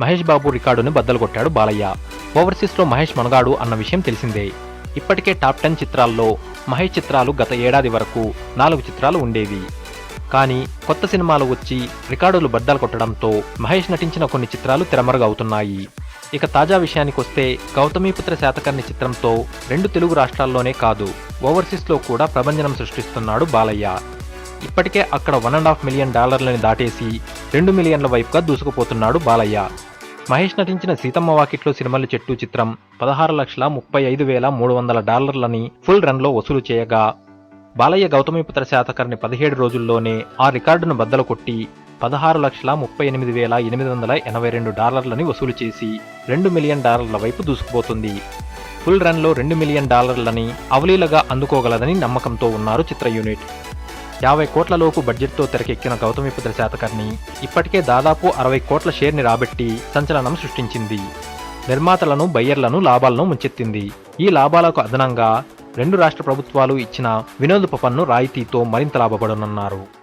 మహేష్ బాబు రికార్డును బద్దలు కొట్టాడు బాలయ్య. ఓవర్సీస్లో మహేష్ మనగాడు అన్న విషయం తెలిసిందే. ఇప్పటికే టాప్ టెన్ చిత్రాల్లో మహేష్ చిత్రాలు గత ఏడాది వరకు నాలుగు చిత్రాలు ఉండేవి. కానీ కొత్త సినిమాలు వచ్చి రికార్డులు బద్దలు కొట్టడంతో మహేష్ నటించిన కొన్ని చిత్రాలు తెరమరుగవుతున్నాయి. ఇక తాజా విషయానికి వస్తే గౌతమీపుత్ర శాతకర్ణి చిత్రంతో రెండు తెలుగు రాష్ట్రాల్లోనే కాదు ఓవర్సీస్లో కూడా ప్రభంజనం సృష్టిస్తున్నాడు బాలయ్య. ఇప్పటికే అక్కడ వన్ అండ్ హాఫ్ మిలియన్ డాలర్లని దాటేసి రెండు మిలియన్ల వైపుగా దూసుకుపోతున్నాడు బాలయ్య. మహేష్ నటించిన సీతమ్మ వాకిట్లో సినిమాల చెట్టు చిత్రం పదహారు లక్షల ముప్పై ఐదు వేల మూడు వందల డాలర్లని ఫుల్ రన్లో వసూలు చేయగా బాలయ్య గౌతమిపుత్ర శాతకర్ణి పదిహేడు రోజుల్లోనే ఆ రికార్డును బద్దలు కొట్టి పదహారు లక్షల ముప్పై ఎనిమిది వేల ఎనిమిది వందల ఎనభై రెండు డాలర్లని వసూలు చేసి రెండు మిలియన్ డాలర్ల వైపు దూసుకుపోతుంది. ఫుల్ రన్లో రెండు మిలియన్ డాలర్లని అవలీలగా అందుకోగలదని నమ్మకంతో ఉన్నారు చిత్ర యూనిట్. యాభై కోట్లలోపు బడ్జెట్తో తెరకెక్కిన గౌతమిపుత్ర శాతకర్ణి ఇప్పటికే దాదాపు అరవై కోట్ల షేర్ని రాబట్టి సంచలనం సృష్టించింది. నిర్మాతలను బయ్యర్లను లాభాలను ముంచెత్తింది. ఈ లాభాలకు అదనంగా రెండు రాష్ట్ర ప్రభుత్వాలు ఇచ్చిన వినోద పన్ను రాయితీతో మరింత లాభపడనున్నారు.